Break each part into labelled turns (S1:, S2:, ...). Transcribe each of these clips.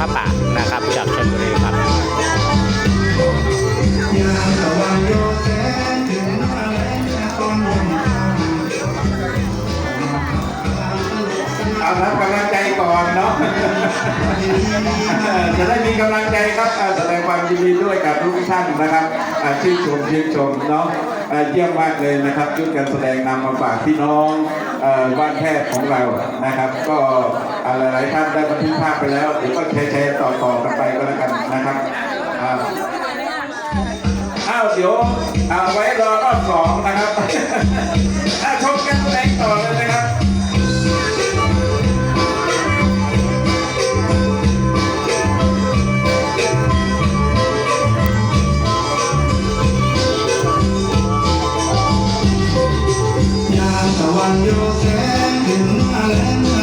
S1: พระป่านะครับจากชลบุรีครับ
S2: เอารับกำลังใจก่อนเนาะจะได้มีกำลังใจครับแสดงความยินดีด้วยกับทุกท่านนะครับชื่นชมชื่นชมเนาะเยี่ยมมากเลยนะครับชุดการแสดงนำมาฝากพี่น้อง บ้านแพทย์ของเรานะครับ ก็อ่าหลายๆท่านได้บันทึกภาพไปแล้วเดี๋ยวก็แชร์ๆต่อๆกันไปก็แล้วกันนะครับอ้าวเดี๋ยวเอาไว้รอรอบสองนะครับา
S3: มตะวั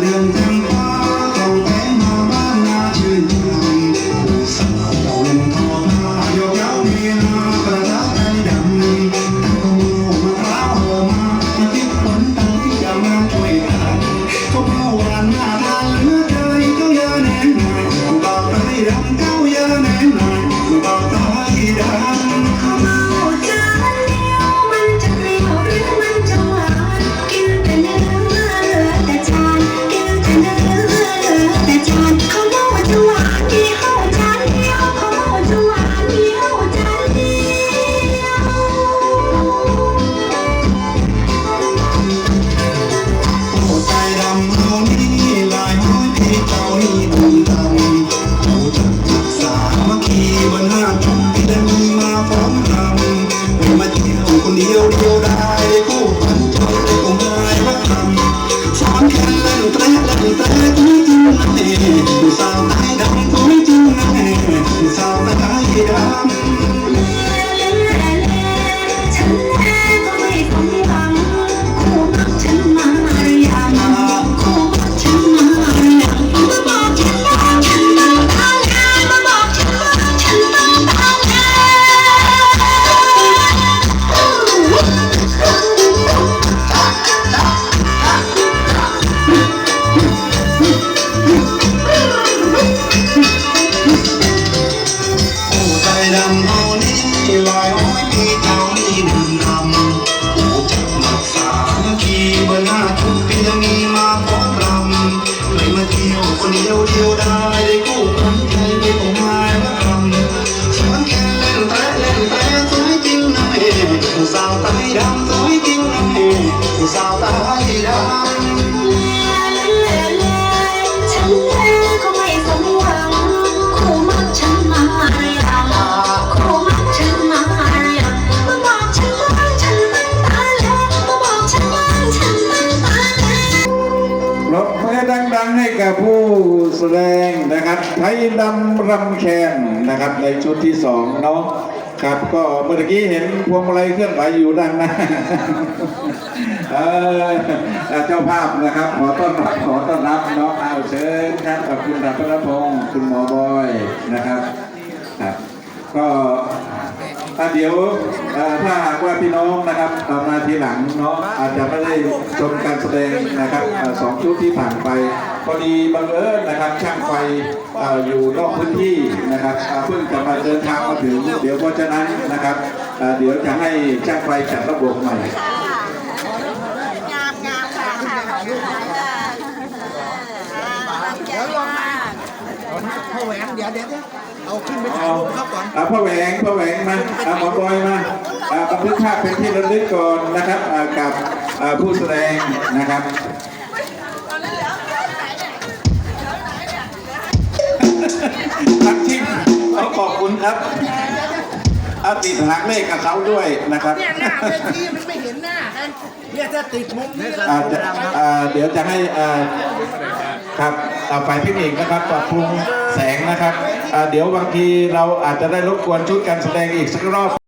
S3: ยา ผู้สาวไทยดำสวยจริงนะเอ๋ผู้สาวไม่
S4: สมหวังคู่มักฉันมาหรือยังคู่มักฉันมาหรือยังมาบอกฉันว่าฉันมันตา
S2: ดังๆให้กับผู้แสดงนะครับไทยดำรำแคนนะครับในชุดที่สองเนาะ ครับก็เมื่อกี้เห็นพวงมาลัยเคลื่อนไหวอยู่ด้านหน้าเออเจ้าภาพนะครับ ขอต้อนรับขอต้อนรับเนาะเอาเชิญครับกับคุณดาบพระพงศ์คุณหมอบอยนะครับครับก็ อะเดี๋ยวเอ่อถ้าหากว่าพี่น้องนะครับเอ่อมาทีหลังเนาะอาจจะไม่ได้ชมการแสดงนะครับเอ่อสองชุดที่ผ่านไปพอดีบังเอิญนะครับช่างไฟเอ่ออยู่นอกพื้นที่นะครับเอ่อเพิ่งจะมาเดินทางมาถึง เดี๋ยวเพราะฉะนั้นนะครับเอ่อเดี๋ยวจะให้ช่างไฟจัดระบบใหม่
S5: งามงามค่ะเดี๋ยวลงมาพ่อแหวนเดี๋ยวเดี๋ยวเอาขึ้นไปถ่ายรูปครับก่อน
S2: อ่าพ่อแหวงพ่อแหวงมาอ่าหมอบอยมาอ่าบันทึกภาพเป็นที่ระลึกก่อนนะครับอ่ากับอ่าผู้แสดงนะครับทักทิมขอขอบคุณครับอาติดหักเลขกับเขาด้วยนะครับ
S5: เนี่ยหน้าเวทีมันไม่เห็นหน้ากันเนี่ยถ้าติดมุมนี้ก็
S2: อาจจะอ่าเดี๋ยวจะให้อ่าครับอ่า ฝ่ายเทคนิคนะครับปรับปรุงแสงนะครับ เดี๋ยวบางทีเราอาจจะได้รบกวนชุดการแสดงอีกสักรอบ